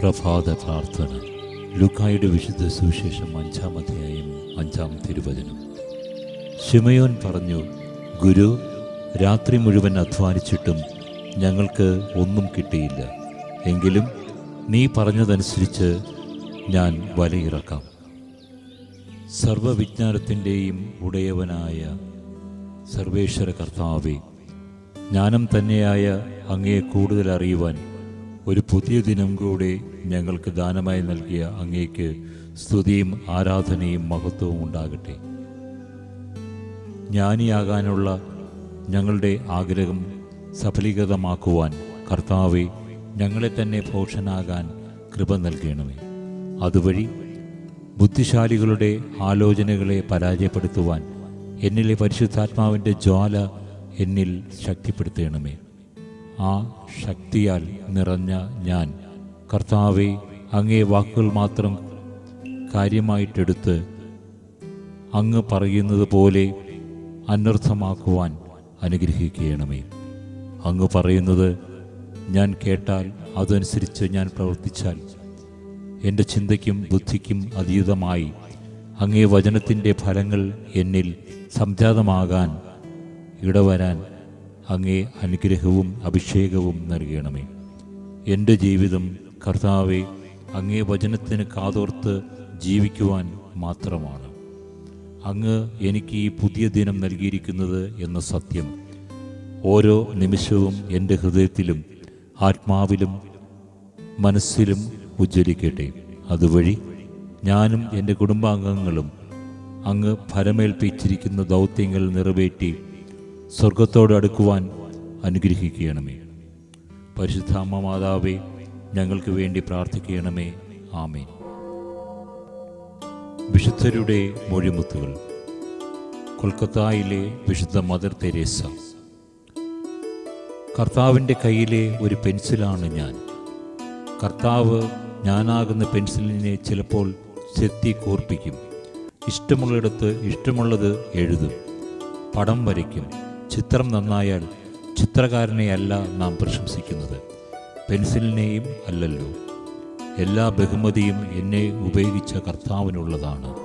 പ്രഭാത പ്രാർത്ഥന. ലുക്കായുടെ വിശുദ്ധ സുവിശേഷം അഞ്ചാം അധ്യായം അഞ്ചാം തിരുവചനം. ഷിമയോൻ പറഞ്ഞു ഗുരു രാത്രി മുഴുവൻ അധ്വാനിച്ചിട്ടും ഞങ്ങൾക്ക് ഒന്നും കിട്ടിയില്ല. എങ്കിലും നീ പറഞ്ഞതനുസരിച്ച് ഞാൻ വലയിറക്കാം. സർവവിജ്ഞാനത്തിന്റെയും ഉടയവനായ സർവേശ്വര കർത്താവെ ജ്ഞാനം തന്നെയായ അങ്ങയെ കൂടുതൽ അറിയുവാൻ ഒരു പുതിയ ദിനം കൂടി ഞങ്ങൾക്ക് ദാനമായി നൽകിയ അങ്ങേക്ക് സ്തുതിയും ആരാധനയും മഹത്വവും ഉണ്ടാകട്ടെ. ജ്ഞാനിയാകാനുള്ള ഞങ്ങളുടെ ആഗ്രഹം സഫലീകൃതമാക്കുവാൻ കർത്താവെ ഞങ്ങളെ തന്നെ ഭോഷനാകാൻ കൃപ നൽകണമേ. അതുവഴി ബുദ്ധിശാലികളുടെ ആലോചനകളെ പരാജയപ്പെടുത്തുവാൻ എന്നിലെ പരിശുദ്ധാത്മാവിന്റെ ജ്വാല എന്നിൽ ശക്തിപ്പെടുത്തണമേ. ആ ശക്തിയാൽ നിറഞ്ഞ ഞാൻ. കർത്താവെ അങ്ങേ വാക്കുകൾ മാത്രം കാര്യമായിട്ടെടുത്ത് അങ്ങ് പറയുന്നത് പോലെ അനർത്ഥമാക്കുവാൻ അനുഗ്രഹിക്കണമേ. അങ്ങ് പറയുന്നത് ഞാൻ കേട്ടാൽ അതനുസരിച്ച് ഞാൻ പ്രവർത്തിച്ചാൽ എന്റെ ചിന്തയ്ക്കും ബുദ്ധിക്കും അതീതമായി അങ്ങേ വചനത്തിന്റെ ഫലങ്ങൾ എന്നിൽ സംജാതമാകാൻ ഇടവരാൻ അങ്ങേ അനുഗ്രഹവും അഭിഷേകവും നൽകണമേ. എന്റെ ജീവിതം കർത്താവെ അങ്ങേ വചനത്തിന് കാതോർത്ത് ജീവിക്കുവാൻ മാത്രമാണ്. അങ്ങ് എനിക്ക് ഈ പുതിയ ദിനം നൽകിയിരിക്കുന്നത് എന്ന സത്യം ഓരോ നിമിഷവും എന്റെ ഹൃദയത്തിലും ആത്മാവിലും മനസ്സിലും ഉജ്ജ്വലിക്കട്ടെ അതുവഴി ഞാനും എന്റെ കുടുംബാംഗങ്ങളും അങ്ങ് ഫലമേൽപ്പിച്ചിരിക്കുന്ന ദൗത്യങ്ങൾ നിറവേറ്റി സ്വർഗത്തോട് അടുക്കുവാൻ അനുഗ്രഹിക്കണമേ. പരിശുദ്ധ അമ്മ മാതാവേ ഞങ്ങൾക്ക് വേണ്ടി പ്രാർത്ഥിക്കണമേ. ആമേൻ. വിശുദ്ധരുടെ മൊഴിമുത്തുകൾ. കൊൽക്കത്തയിലെ വിശുദ്ധ മദർ തെരേസ. കർത്താവിന്റെ കയ്യിലെ ഒരു പെൻസിലാണ് ഞാൻ. കർത്താവ് ഞാനാകുന്ന പെൻസിലിനെ ചിലപ്പോൾ ചെത്തി കൂർപ്പിക്കും. ഇഷ്ടമുള്ളിടത്ത് ഇഷ്ടമുള്ളത് എഴുതും. പടം വരയ്ക്കും. ചിത്രം നന്നായാൽ ചിത്രകാരനെയല്ല നാം പ്രശംസിക്കുന്നത്. പെൻസിലിനെയും അല്ലല്ലോ. എല്ലാ ബഹുമതിയും എന്നെ ഉപയോഗിച്ച കർത്താവിനുള്ളതാണ്.